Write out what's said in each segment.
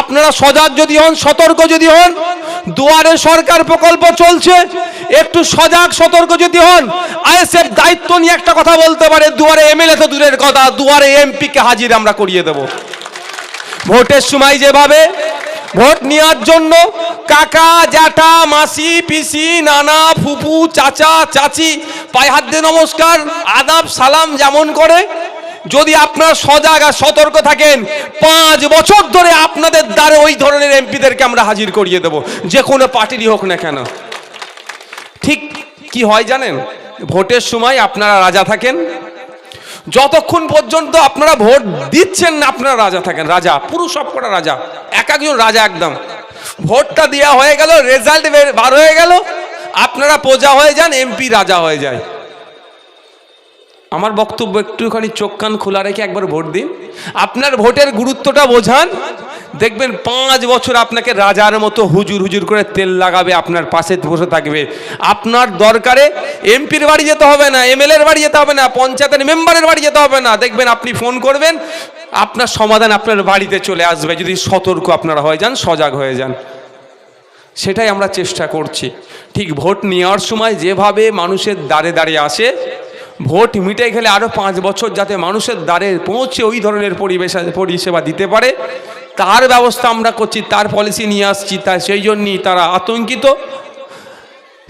আপনারা সজাগ যদি হন, সতর্ক যদি হন, দুয়ারে সরকার প্রকল্প চলছে, একটু সজাগ, সতর্ক যদি হন, আইএসএফ দায়িত্ব নিয়ে একটা কথা বলতে পারে, দুয়ারে এমএলএ তো দূরের কথা, দুয়ারে এমপিকে হাজির আমরা করিয়ে দেব। ভোটের সময় যেভাবে ভোট নেওয়ার জন্য কাকা, জ্যাঠা, মাসি, পিসি, নানা, ফুপু, চাচা, চাচি, পায়ে হাত দিয়ে নমস্কার, আদাব, সালাম যেমন করে যদি আপনারা সজাগ আর সতর্ক থাকেন, পাঁচ বছর ধরে আপনাদের দ্বারে ওই ধরনের এমপিদেরকে আমরা হাজির করিয়ে দেব, যে কোনো পার্টিরই হোক না কেন। ঠিক কি হয় জানেন? ভোটের সময় আপনারা রাজা থাকেন, যতক্ষণ পর্যন্ত আপনারা ভোট দিচ্ছেন না, আপনারা রাজা থাকেন। রাজা পুরো সব কটা রাজা, এক একজন রাজা একদম। ভোটটা দেওয়া হয়ে গেল, রেজাল্ট বার হয়ে গেল, আপনারা প্রজা হয়ে যান, এমপি রাজা হয়ে যায়। আমার বক্তব্য একটুখানি চোখ কান খোলা রেখে একবার ভোট দিন। আপনার ভোটের গুরুত্বটা বোঝান। দেখবেন পাঁচ বছর আপনাকে রাজার মতো হুজুর হুজুর করে তেল লাগাবে, আপনার পাশে বসে থাকবে। আপনার দরকারে এমপির বাড়ি যেতে হবে না, এমএলএর বাড়ি যেতে হবে না, পঞ্চায়েতের মেম্বারের বাড়ি যেতে হবে না। দেখবেন আপনি ফোন করবেন, আপনার সমাধান আপনার বাড়িতে চলে আসবে। যদি সতর্ক আপনারা হয়ে যান, সজাগ হয়ে যান। সেটাই আমরা চেষ্টা করছি। ঠিক ভোট নেওয়ার সময় যেভাবে মানুষের দ্বারে দাঁড়িয়ে আসে ভোট মিটে গেলে আরও পাঁচ বছর যাতে মানুষের দ্বারে পৌঁছে ওই ধরনের পরিবেশ, পরিষেবা দিতে পারে। তার ব্যবস্থা আমরা করছি, তার পলিসি নিয়ে আসছি তাই সেই জন্যই তারা আতঙ্কিত।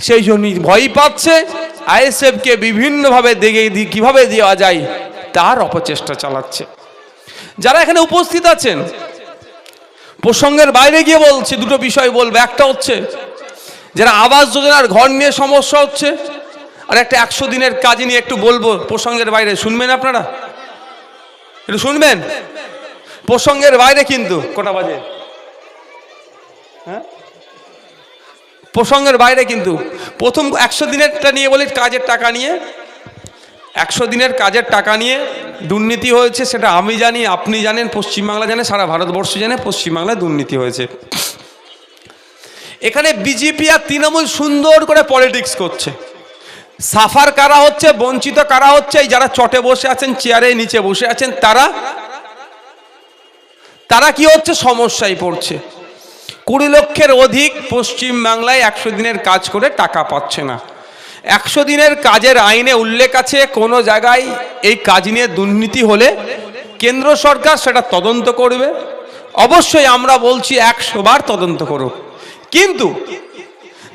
সেই জন্যই ভয় পাচ্ছে। আইএসএফকে বিভিন্নভাবে দেখে দি- কীভাবে দেওয়া যায়, তার অপচেষ্টা চালাচ্ছে। যারা এখানে উপস্থিত আছেন, প্রসঙ্গের বাইরে গিয়ে বলছি, দুটো বিষয় বলবে। একটা হচ্ছে, যারা আবাস যোজনার ঘর নিয়ে সমস্যা হচ্ছে আর একটা একশো দিনের কাজ নিয়ে একটু বলব প্রসঙ্গের বাইরে, শুনবেন আপনারা? একটু শুনবেন? প্রসঙ্গের বাইরে কিন্তু। কটা বাজে? হ্যাঁ? প্রসঙ্গের বাইরে কিন্তু। প্রথম একশো দিনেরটা নিয়ে বলি, কাজের টাকা নিয়ে। একশো দিনের কাজের টাকা নিয়ে দুর্নীতি হয়েছে, সেটা আমি জানি, আপনি জানেন, পশ্চিমবাংলা জানে, সারা ভারতবর্ষ জানে, পশ্চিমবাংলায় দুর্নীতি হয়েছে। এখানে বিজেপি আর তৃণমূল সুন্দর করে পলিটিক্স করছে। সাফার কারা হচ্ছে, বঞ্চিত কারা হচ্ছে যারা চটে বসে আছেন, চেয়ারে নিচে বসে আছেন, তারা তারা কি হচ্ছে, সমস্যায় পড়ছে। কুড়ি লক্ষের অধিক পশ্চিম বাংলায় একশো দিনের কাজ করে টাকা পাচ্ছে না। একশো দিনের কাজের আইনে উল্লেখ আছে, কোনো জায়গায় এই কাজ নিয়ে দুর্নীতি হলে কেন্দ্র সরকার সেটা তদন্ত করবে। অবশ্যই আমরা বলছি একশোবার তদন্ত করুক। কিন্তু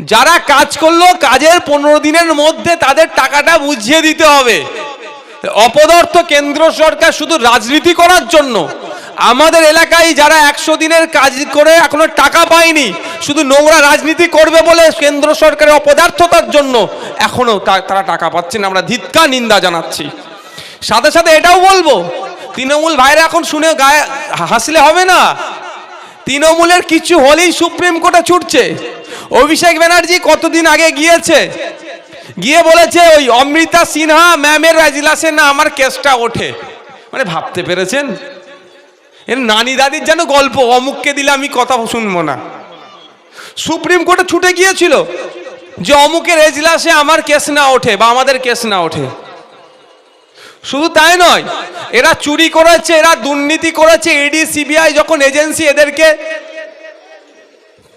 যারা কাজ করল কাজের পনেরো দিনের মধ্যে তাদের টাকাটা বুঝিয়ে দিতে হবে। অপদার্থ কেন্দ্র সরকার শুধু রাজনীতি করার জন্য। আমাদের এলাকায় যারা একশো দিনের কাজ করে এখনও টাকা পায়নি, শুধু নোংরা রাজনীতি করবে বলে কেন্দ্র সরকারের অপদার্থতার জন্য এখনও তা- তারা টাকা পাচ্ছে না। আমরা ধিৎকা নিন্দা জানাচ্ছি। সাথে সাথে এটাও বলব, তৃণমূল ভাইরা এখন শুনে গায়ে হাসলে হবে না। তৃণমূলের কিছু হলেই সুপ্রিম কোর্টে ছুটছে। অভিষেক ব্যানার্জি কতদিন আগে গিয়েছে? গিয়ে বলেছে, ওই অমৃতা সিনহা ম্যামের এজলাসে না আমার কেসটা ওঠে। মানে ভাবতে পেরেছেন? এর নানি দাদির যেন গল্প, অমুককে দিলে আমি কথা শুনব না। সুপ্রিম কোর্টে ছুটে গিয়েছিল যে অমুকের এজলাসে আমার কেস না ওঠে বা আমাদের কেস না ওঠে। শুধু তাই নয়, এরা চুরি করেছে, এরা দুর্নীতি করেছে ইডি সিবিআই যখন এজেন্সি এদেরকে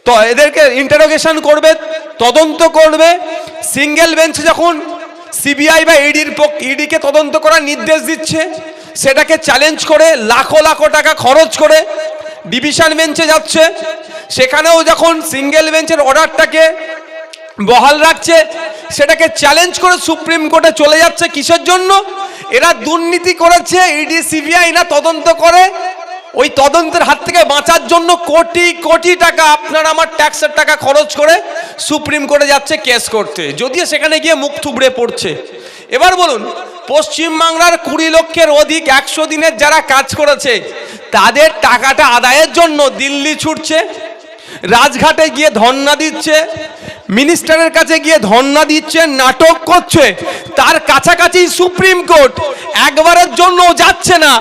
তো এদেরকে ইন্টারোগেশন করবে, তদন্ত করবে। সিঙ্গেল বেঞ্চ যখন সিবিআই বা ইডির ইডিকে তদন্ত করার নির্দেশ দিচ্ছে, সেটাকে চ্যালেঞ্জ করে, লাখো লাখো টাকা খরচ করে ডিভিশন বেঞ্চে যাচ্ছে। সেখানেও যখন সিঙ্গেল বেঞ্চের অর্ডারটাকে বহাল রাখছে, সেটাকে চ্যালেঞ্জ করে সুপ্রিম কোর্টে চলে যাচ্ছে। কিসের জন্য? এরা দুর্নীতি করেছে ইডি সিবিআই না তদন্ত করে। ওই তদন্তের হাত থেকে বাঁচার জন্য কোটি কোটি টাকা আপনার আমার ট্যাক্সের টাকা খরচ করে সুপ্রিম কোর্টে যাচ্ছে কেস করতে। যদিও সেখানে গিয়ে মুখ থুবড়ে পড়ছে। এবার বলুন, পশ্চিমবাংলার কুড়ি লক্ষের অধিক একশো দিনের যারা কাজ করেছে, তাদের টাকাটা আদায়ের জন্য দিল্লি ছুটছে, রাজঘাটে গিয়ে ধর্ণা দিচ্ছে মিনিস্টারের কাছে গিয়ে ধর্ণা দিচ্ছে, নাটক করছে। তার কাছাকাছি সুপ্রিম কোর্ট একবারের জন্য যাচ্ছে না।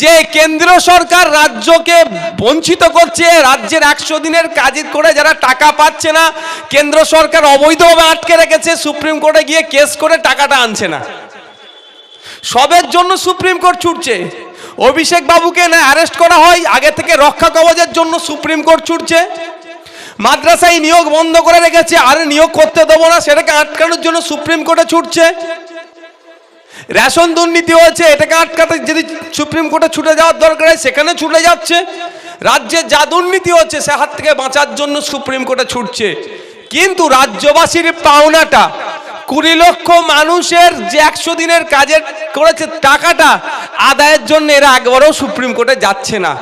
যে কেন্দ্র সরকার রাজ্যকে বঞ্চিত করছে, রাজ্যের একশো দিনের কাজ করে যারা টাকা পাচ্ছে না, কেন্দ্র সরকার অবৈধভাবে আটকে রেখেছে, সুপ্রিম কোর্টে গিয়ে কেস করে টাকাটা আনছে না। সবের জন্য সুপ্রিম কোর্ট ছুটছে। অভিষেক বাবুকে না অ্যারেস্ট করা হয়, আগে থেকে রক্ষা কবচের জন্য সুপ্রিম কোর্ট ছুটছে। মাদ্রাসায় নিয়োগ বন্ধ করে রেখেছে, আর নিয়োগ করতে দেবো না, সেটাকে আটকানোর জন্য সুপ্রিম কোর্টে ছুটছে। রেশন দুর্নীতি হয়েছে, এটাকে আটকাতে যদি সুপ্রিম কোর্টে ছুটে যাওয়ার দরকার হয়, সেখানে ছুটে যাচ্ছে। রাজ্যে যা দুর্নীতি হচ্ছে, সে হাত থেকে বাঁচার জন্য সুপ্রিম কোর্টে ছুটছে। কিন্তু রাজ্যবাসীর পাওনাটা, কুড়ি লক্ষ মানুষের যে একশো দিনের কাজের করেছে টাকাটা, আদায়ের জন্য এরা একবারও সুপ্রিম কোর্টে যাচ্ছে না।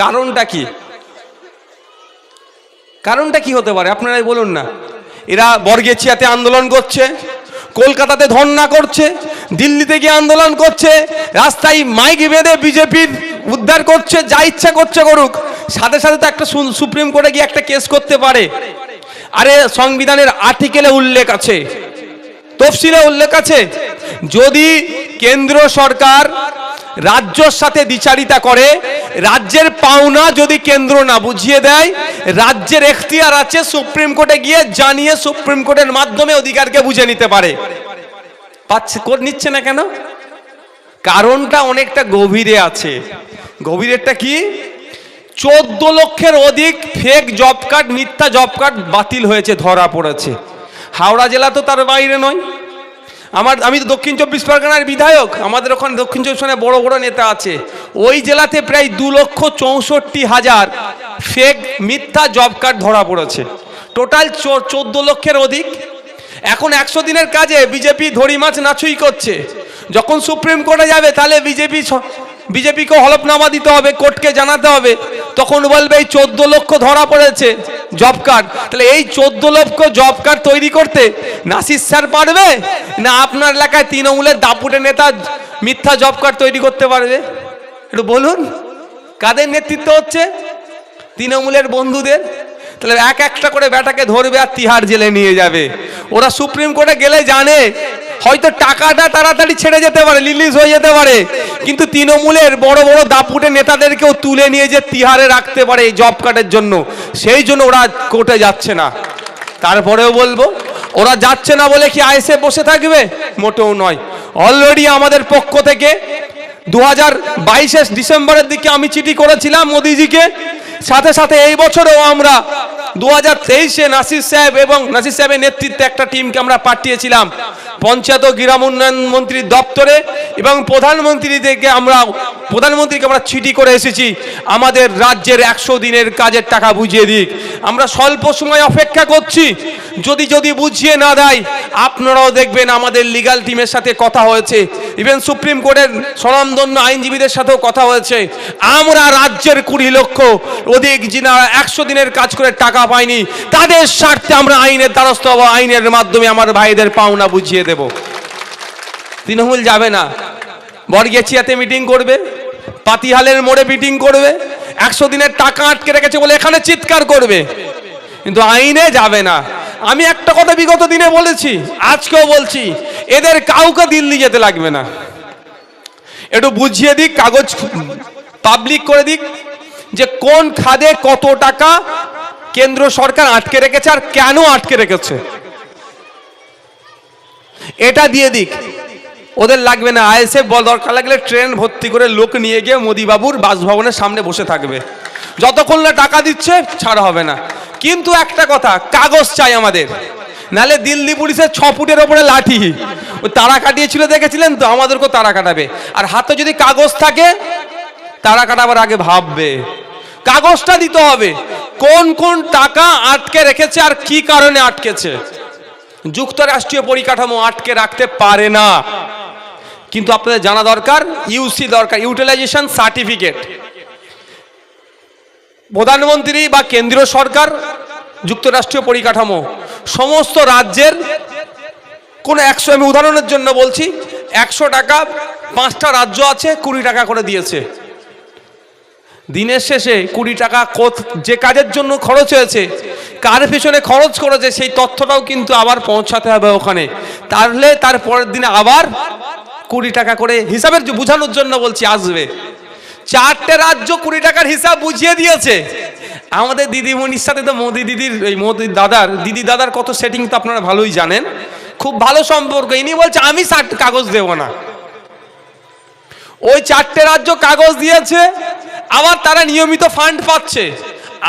কারণটা কি? কারণটা কি হতে পারে? আপনারাই বলুন না। এরা বর্গেছিয়াতে আন্দোলন করছে, কলকাতাতে ধর্ণা করছে, দিল্লিতে গিয়ে আন্দোলন করছে, রাস্তায় মাইক বেঁধে বিজেপির উদ্ধার করছে, যা ইচ্ছা করছে করুক। সাথে সাথে তো একটা সুপ্রিম কোর্টে গিয়ে একটা কেস করতে পারে। আরে, সংবিধানের আর্টিকেলে উল্লেখ আছে। তফসিলে উল্লেখ আছে, যদি কেন্দ্র সরকার রাজ্যর সাথে দ্বিচারিতা করে, রাজ্যের পাওনা যদি কেন্দ্র না বুঝিয়ে দেয়, রাজ্যের এখতিয়ার আছে, সুপ্রিম কোর্টে গিয়ে জানিয়ে সুপ্রিম কোর্টের মাধ্যমে অধিকারকে বুঝে নিতে পারে। পাচ্ছে নিচ্ছে না কেন? কারণটা অনেকটা গভীরে আছে। গভীরেরটা কি? চোদ্দ লক্ষের অধিক ফেক জব কার্ড মিথ্যা জব কার্ড বাতিল হয়েছে, ধরা পড়েছে। হাওড়া জেলা তো তার বাইরে নয়। আমার, আমি তো দক্ষিণ চব্বিশ পরগনার বিধায়ক, আমাদের ওখানে দক্ষিণ চব্বিশ পরগনায় বড় বড় নেতা আছে। ওই জেলাতে প্রায় দু লক্ষ চৌষট্টি হাজার ফেক মিথ্যা জব কার্ড ধরা পড়েছে। টোটাল চোদ্দ লক্ষের অধিক। এখন একশো দিনের কাজে বিজেপি ধরি মাছ নাছুই করছে। যখন সুপ্রিম কোর্টে যাবে, তাহলে বিজেপি বিজেপিকে হলফনামা দিতে হবে, কোর্টকে জানাতে হবে। তখন বলবে এই চোদ্দ লক্ষ ধরা পড়েছে জব কার্ড। তাহলে এই চোদ্দ লক্ষ জব কার্ড তৈরি করতে নাসির স্যার পারবে? না আপনার এলাকায় তৃণমূলের দাপুটে নেতা মিথ্যা জব কার্ড তৈরি করতে পারবে? একটু বলুন, কাদের নেতৃত্ব হচ্ছে? তৃণমূলের বন্ধুদের? তাহলে এক একটা করে ব্যাটাকে ধরবে আর তিহার জেলে নিয়ে যাবে। ওরা সুপ্রিম কোর্টে গেলে জানে হয়তো টাকাটা তাড়াতাড়ি ছেড়ে যেতে পারে, রিলিজ হয়ে যেতে পারে। কিন্তু তৃণমূলের বড় বড় দাপুটে নেতাদেরকেও তুলে নিয়ে যে তিহারে রাখতে পারে এই জব কার্ডের জন্য, সেই জন্য ওরা কোর্টে যাচ্ছে না। তারপরেও বলব, ওরা যাচ্ছে না বলে কি আইসে বসে থাকবে? মোটেও নয়। অলরেডি আমাদের পক্ষ থেকে দু হাজার বাইশের ডিসেম্বরের দিকে আমি চিঠি করেছিলাম মোদিজিকে। সাথে সাথে এই বছরেও আমরা দু হাজার তেইশে নাসির সাহেব এবং নাসির সাহেবের নেতৃত্বে একটা টিমকে আমরা পাঠিয়েছিলাম। পঞ্চায়েত ও গ্রাম উন্নয়ন মন্ত্রীর দপ্তরে এবং প্রধানমন্ত্রী থেকে আমরা, প্রধানমন্ত্রীকে আমরা চিঠি করে এসেছি, আমাদের রাজ্যের একশো দিনের কাজের টাকা বুঝিয়ে দিক। আমরা স্বল্প সময় অপেক্ষা করছি। যদি যদি বুঝিয়ে না দেয়, আপনারাও দেখবেন আমাদের লিগাল টিমের সাথে কথা হয়েছে। ইভেন সুপ্রিম কোর্টের স্বনামধন্য আইনজীবীদের সাথেও কথা হয়েছে। আমরা রাজ্যের কুড়ি লক্ষ, অধিক যিনারা একশো দিনের কাজ করে টাকা পায়নি, তাদের স্বার্থে আমরা আইনের দ্বারস্থ হব। আইনের মাধ্যমে আমার ভাইদের পাওনা বুঝিয়ে দেব। তৃণমূল যাবে না। বরগেছিয়াতে মিটিং করবে। পাতিহালের মোড়ে মিটিং করবে। একশো দিনের টাকা আটকে রেখেছে বলে এখানে চিৎকার করবে। কিন্তু আইনে যাবে না। আমি একটা কথা বিগত দিনে বলেছি, আজকেও বলছি, এদের কাউকে দিল্লি যেতে লাগবে না। একটু বুঝিয়ে দিক, কাগজ পাবলিক করে দিক, যে কোন খাদে কত টাকা কেন্দ্র সরকার আটকে রেখেছে আর কেন আটকে রেখেছে। এটা দিয়ে দিক। ওদের লাগবে না, আইএসএফ বল দরকার লাগলে ট্রেন ভর্তি করে লোক নিয়ে গিয়ে মোদিবাবুর বাসভবনের সামনে বসে থাকবে। যতক্ষণ না টাকা দিচ্ছে, ছাড় হবে না। কিন্তু একটা কথা, কাগজ চাই আমাদের। নালে দিল্লি পুলিশের ছ ফুটের ওপরে লাঠি। তারা কাটিয়েছিল, দেখেছিলেন তো? আমাদেরকেও তারা কাটাবে। আর হাতে যদি কাগজ থাকে, তারা কাটাবার আগে ভাববে। কাগজটা দিতে হবে। কোন কোন টাকা আটকে রেখেছে আর কি কারণে আটকেছে? যুক্তরাষ্ট্রীয় পরিকাঠামো আটকে রাখতে পারে না। কিন্তু আপনাদের জানা দরকার ইউসি দরকার ইউটিলাইজেশন সার্টিফিকেট প্রধানমন্ত্রী বা কেন্দ্রীয় সরকার, যুক্তরাষ্ট্রীয় পরিকাঠামো, সমস্ত রাজ্যের, কোনো একশো, আমি উদাহরণের জন্য বলছি, একশো টাকা, পাঁচটা রাজ্য আছে, কুড়ি টাকা করে দিয়েছে। দিনের শেষে কুড়ি টাকা কোথ যে কাজের জন্য খরচ হয়েছে, কার পিছনে খরচ করেছে সেই তথ্যটাও কিন্তু আবার পৌঁছাতে হবে ওখানে। তাহলে তার পরের দিনে আবার কুড়ি টাকা করে হিসাবের বোঝানোর জন্য বলছি আসবে। চারটে রাজ্য কুড়ি টাকার হিসাব বুঝিয়ে দিয়েছে। আমাদের দিদিমণির সাথে তো মোদি দিদির, এই মোদি দাদার, দিদি দাদার কত সেটিং তো আপনারা ভালোই জানেন। খুব ভালো সম্পর্ক। ইনি বলছে, আমি কাগজ দেব না। ওই চারটে রাজ্য কাগজ দিয়েছে। আবার তারা নিয়মিত ফান্ড পাচ্ছে।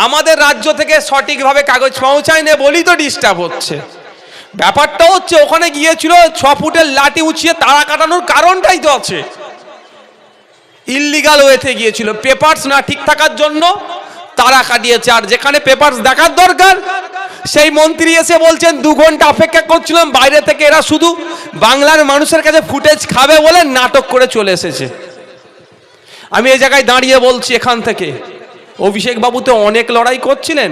আমাদের রাজ্য থেকে সঠিকভাবে কাগজ পৌঁছায় না বলেই তো ডিস্টার্ব হচ্ছে। ব্যাপারটা হচ্ছে, ওখানে গিয়েছিল ছ ফুটের লাঠি উঁচিয়ে তারা কাটানোর কারণটাই তো আছে। ইল্লিগাল ওয়েতে গিয়েছিল। পেপারস না ঠিক থাকার জন্য তারা কাটিয়েছে। আর যেখানে পেপারস দেখার দরকার, সেই মন্ত্রী এসে বলছেন, দু ঘণ্টা অপেক্ষা করছিলাম, বাইরে থেকে এরা শুধু বাংলার মানুষের কাছে ফুটেজ খাবে বলে নাটক করে চলে এসেছে। আমি এই জায়গায় দাঁড়িয়ে বলছি এখান থেকে। অভিষেক বাবু তো অনেক লড়াই করছিলেন।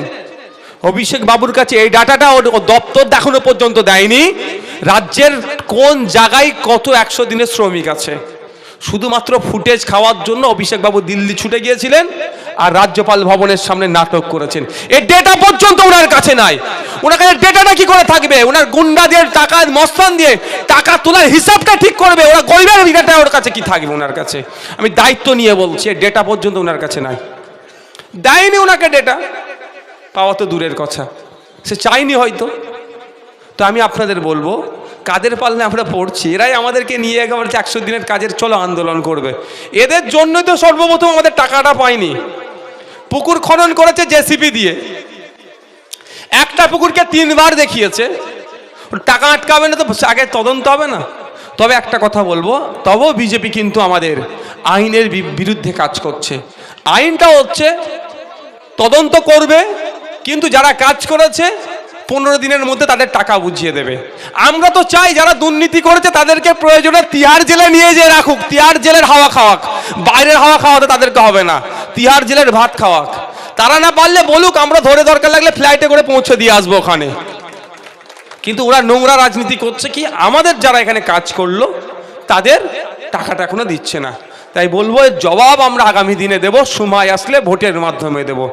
অভিষেক বাবুর কাছে এই ডাটাটা দপ্তর দেখানো পর্যন্ত দেয়নি। রাজ্যের কোন জায়গায় কত একশো দিনের শ্রমিক আছে? শুধুমাত্র ফুটেজ খাওয়ার জন্য অভিষেক বাবু দিল্লি ছুটে গিয়েছিলেন। আর রাজ্যপাল ভবনের সামনে নাটক করেছেন। এই ডেটা পর্যন্ত ওনার কাছে নাই। ওনার কাছে ডেটাটা কি করে থাকবে? ওনার গুন্ডাদের টাকা, মস্তান দিয়ে টাকা তোলার হিসাবটা ঠিক করবে? ওরা গরিবের ডেটা ওর কাছে কি থাকবে ওনার কাছে? আমি দায়িত্ব নিয়ে বলছি ডেটা পর্যন্ত ওনার কাছে নাই। দেয়নি ওনাকে ডেটা পাওয়া তো দূরের কথা। সে চাইনি হয়তো। তো আমি আপনাদের বলব, কাদের পালনে আমরা পড়ছি? এরাই আমাদেরকে নিয়ে একেবারে একশো দিনের কাজের, চলো আন্দোলন করবে। এদের জন্যই তো সর্বপ্রথম আমাদের টাকাটা পাইনি। পুকুর খনন করেছে জেসিপি দিয়ে। একটা পুকুরকে তিনবার দেখিয়েছে। টাকা আটকাবে না তো, আগে তদন্ত হবে না। তবে একটা কথা বলব তবেও বিজেপি কিন্তু আমাদের আইনের বিরুদ্ধে কাজ করছে। আইনটা হচ্ছে তদন্ত করবে, কিন্তু যারা কাজ করেছে পনেরো দিনের মধ্যে তাদের টাকা বুঝিয়ে দেবে। আমরা তো চাই যারা দুর্নীতি করেছে তাদেরকে প্রয়োজনে তিহার জেলে নিয়ে যেয়ে রাখুক, তিহার জেলের হাওয়া খাওয়াক। বাইরের হাওয়া খাওয়াতে তাদেরকে হবে না, তিহার জেলের ভাত খাওয়াক। তারা না পারলে বলুক, আমরা ধরে দরকার লাগলে ফ্লাইটে করে পৌঁছে দিয়ে আসব ওখানে। কিন্তু ওরা নোংরা রাজনীতি করছে কি? আমাদের যারা এখানে কাজ করল, তাদের টাকাটা এখনও দিচ্ছে না। তাই বলব জবাব আমরা আগামী দিনে দেব, সময় আসলে ভোটের মাধ্যমে দেব।